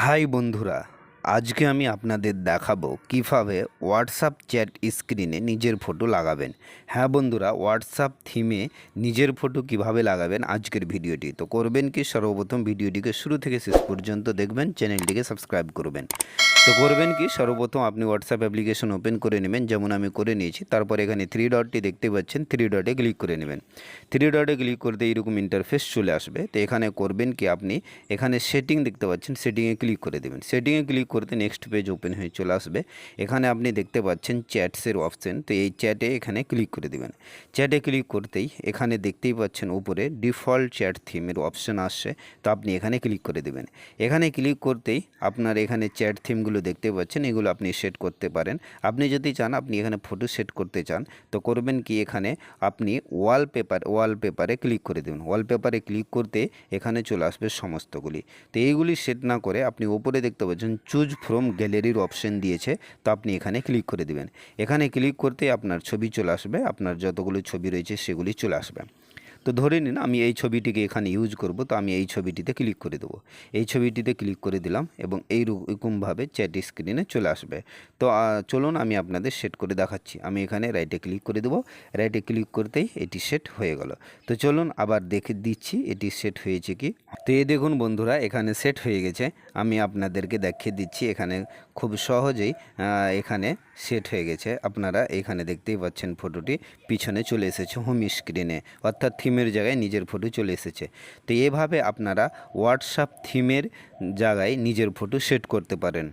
High বন্ধুরা, আজকে আমি আপনাদের দেখাবো কীভাবে হোয়াটসঅ্যাপ চ্যাট স্ক্রিনে নিজের ফটো লাগাবেন। হ্যাঁ বন্ধুরা হোয়াটসঅ্যাপ থিমে নিজের ফটো কীভাবে লাগাবেন আজকের ভিডিওটি। তো করবেন কি? সর্বপ্রথম ভিডিওটিকে শুরু থেকে শেষ পর্যন্ত দেখবেন, চ্যানেলটিকে সাবস্ক্রাইব করবেন। তো করবেন কি? সর্বপ্রথম আপনি হোয়াটসঅ্যাপ অ্যাপ্লিকেশন ওপেন করে নেবেন। যেমন আমি করে নিয়েছি। তারপর এখানে থ্রি ডটটি দেখতে পাচ্ছেন। থ্রি ডটে ক্লিক করে নেবেন। থ্রি ডটে ক্লিক করতে এইরকম ইন্টারফেস চলে আসবে। তো এখানে করবেন কি আপনি? এখানে সেটিং দেখতে পাচ্ছেন। সেটিংয়ে ক্লিক করে দেবেন। সেটিংয়ে ক্লিক করতে নেক্সট পেজ ওপেন হয়ে চলে আসবে। এখানে আপনি দেখতে পাচ্ছেন চ্যাটসের অপশন তো এই চ্যাটে এখানে ক্লিক করে দেবেন। চ্যাটে ক্লিক করতেই এখানে দেখতেই পাচ্ছেন উপরে ডিফল্ট চ্যাট থিমের অপশন আসছে। তো আপনি এখানে ক্লিক করে দেবেন। এখানে ক্লিক করতেই আপনার এখানে চ্যাট থিমগুলো দেখতে পাচ্ছেন, এগুলো আপনি সেট করতে পারেন। আপনি যদি চান আপনি এখানে ফটো সেট করতে চান, তো করবেন কি এখানে? আপনি ওয়ালপেপার ওয়ালপেপারে ক্লিক করে দেবেন। ওয়ালপেপারে ক্লিক করতে এখানে চলে আসবে সমস্তগুলি। তো এইগুলি সেট না করে আপনি ওপরে দেখতে পাচ্ছেন চুজ ফ্রম গ্যালারির অপশন দিয়েছে, তো আপনি এখানে ক্লিক করে দেবেন। এখানে ক্লিক করতে আপনার ছবি চলে আসবে, আপনার যতগুলো ছবি রয়েছে সেগুলি চলে আসবে। তো ধরে নিন আমি এই ছবিটিকে এখানে ইউজ করব, তো আমি এই ছবিটিতে ক্লিক করে দেবো। এই ছবিটিতে ক্লিক করে দিলাম এবং এই রকমভাবে চ্যাট স্ক্রিনে চলে আসবে। তো চলুন আমি আপনাদের সেট করে দেখাচ্ছি। আমি এখানে রাইটে ক্লিক করে দেবো। রাইটে ক্লিক করতেই এটি সেট হয়ে গেল। তো চলুন আবার দেখে দিচ্ছি এটি সেট হয়েছে কি। তো এই দেখুন বন্ধুরা, এখানে সেট হয়ে গেছে। আমি আপনাদেরকে দেখিয়ে দিচ্ছি এখানে খুব সহজেই এখানে সেট হয়ে গেছে। আপনারা এখানে দেখতেই পাচ্ছেন ফটোটি পিছনে চলে এসেছে হোম স্ক্রিনে অর্থাৎ থিমের জায়গায় নিজের ফটো চলে এসেছে। তো এভাবে আপনারা হোয়াটসঅ্যাপ থিমের জায়গায় নিজের ফটো সেট করতে পারেন।